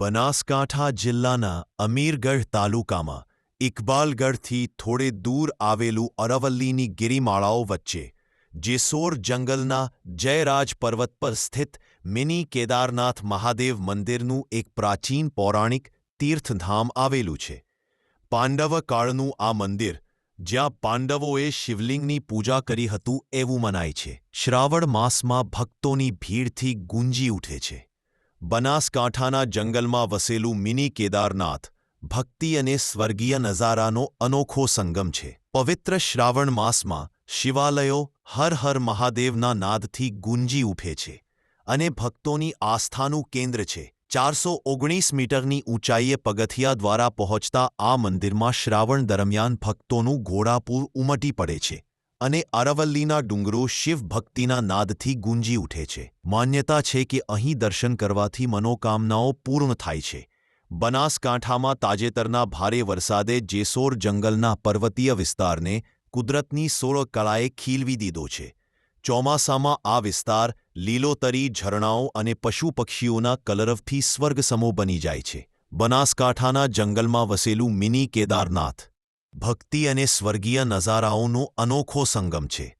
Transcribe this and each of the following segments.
બનાસકાંઠા જિલ્લાના અમીરગઢ તાલુકામાં ઇકબાલગઢથી થોડે દૂર આવેલું અરવલ્લીની ગિરિમાળાઓ વચ્ચે જેસોર જંગલના જયરાજ પર્વત પર સ્થિત મિની કેદારનાથ મહાદેવ મંદિરનું એક પ્રાચીન પૌરાણિક તીર્થધામ આવેલું છે. પાંડવકાળનું આ મંદિર, જ્યાં પાંડવોએ શિવલિંગની પૂજા કરી હતું એવું મનાય છે. શ્રાવણ માસમાં ભક્તોની ભીડથી ગુંજી ઉઠે છે. બનાસકાંઠાના જંગલમાં વસેલું મિની કેદારનાથ, ભક્તિ અને સ્વર્ગીય નજારાનો અનોખો સંગમ છે. પવિત્ર શ્રાવણ માસમાં શિવાલયો હર હર મહાદેવના નાદથી ગુંજી ઉઠે છે અને ભક્તોની આસ્થાનું કેન્દ્ર છે. ચારસો ઓગણીસ મીટરની ઊંચાઈએ પગથિયા દ્વારા પહોંચતા આ મંદિરમાં શ્રાવણ દરમિયાન ભક્તોનું ઘોડાપૂર ઉમટી પડે છે. અને અરવલ્લીના ડુંગરો શિવ ભક્તિના નાદથી ગુંજી ઉઠે છે. માન્યતા છે કે અહીં દર્શન કરવાથી મનોકામનાઓ પૂર્ણ થાય છે. બનાસકાંઠામાં તાજેતરના ભારે વરસાદે જેસોર જંગલના પર્વતીય વિસ્તારને કુદરતની સોળ કળાએ ખીલવી દીધો છે. ચોમાસામાં આ વિસ્તાર લીલોતરી, ઝરણાઓ અને પશુ પક્ષીઓના કલરવથી સ્વર્ગસમો બની જાય છે. બનાસકાંઠાના જંગલમાં વસેલું મિની કેદારનાથ ભક્તિ અને સ્વર્ગીય નજારાઓનો અનોખો સંગમ છે.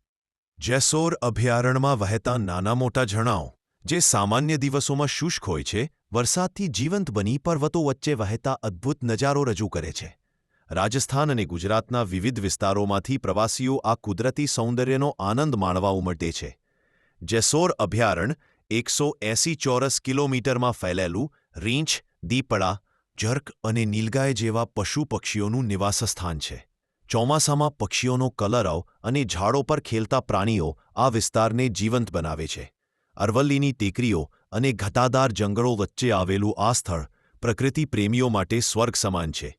જેસોર અભયારણ્યમાં વહેતા નાના મોટા ઝરણાઓ, જે સામાન્ય દિવસોમાં શુષ્ક હોય છે, વરસાદથી જીવંત બની પર્વતો વચ્ચે વહેતા અદ્ભુત નજારો રજૂ કરે છે. રાજસ્થાન અને ગુજરાતના વિવિધ વિસ્તારોમાંથી પ્રવાસીઓ આ કુદરતી સૌંદર્યનો આનંદ માણવા ઉમટે છે. જેસોર અભયારણ્ય એકસો એંસી ચોરસ કિલોમીટરમાં ફેલાયેલું રીંછ, દીપડા જર્ક અને નીલગાય જેવા પશુ પક્ષીઓનું નિવાસસ્થાન છે. ચોમાસામાં પક્ષીઓનો કલરવ અને ઝાડો પર ખેલતા પ્રાણીઓ આ વિસ્તારને જીવંત બનાવે છે. અરવલ્લીની ટેકરીઓ અને ઘટાદાર જંગલો વચ્ચે આવેલું આ સ્થળ પ્રકૃતિ પ્રેમીઓ માટે સ્વર્ગ સમાન છે.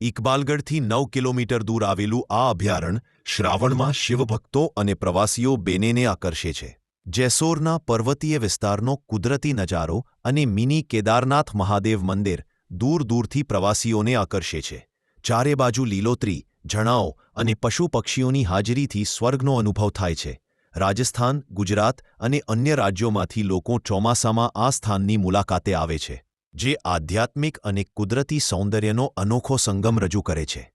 ઇકબાલગઢથી નવ કિલોમીટર દૂર આવેલું આ અભયારણ્ય શ્રાવણમાં શિવભક્તો અને પ્રવાસીઓ બેનેને આકર્ષે છે. જેસોરના પર્વતીય વિસ્તારનો કુદરતી નજારો અને મિની કેદારનાથ મહાદેવ મંદિર દૂર દૂરથી પ્રવાસીઓને આકર્ષે છે. ચારે બાજુ લીલોતરી, ઝણાઓ અને પશુ પક્ષીઓની હાજરીથી સ્વર્ગનો અનુભવ થાય છે. રાજસ્થાન, ગુજરાત અને અન્ય રાજ્યોમાંથી લોકો ચોમાસામાં આ સ્થાનની મુલાકાતે આવે છે, જે આધ્યાત્મિક અને કુદરતી સૌંદર્યનો અનોખો સંગમ રજૂ કરે છે.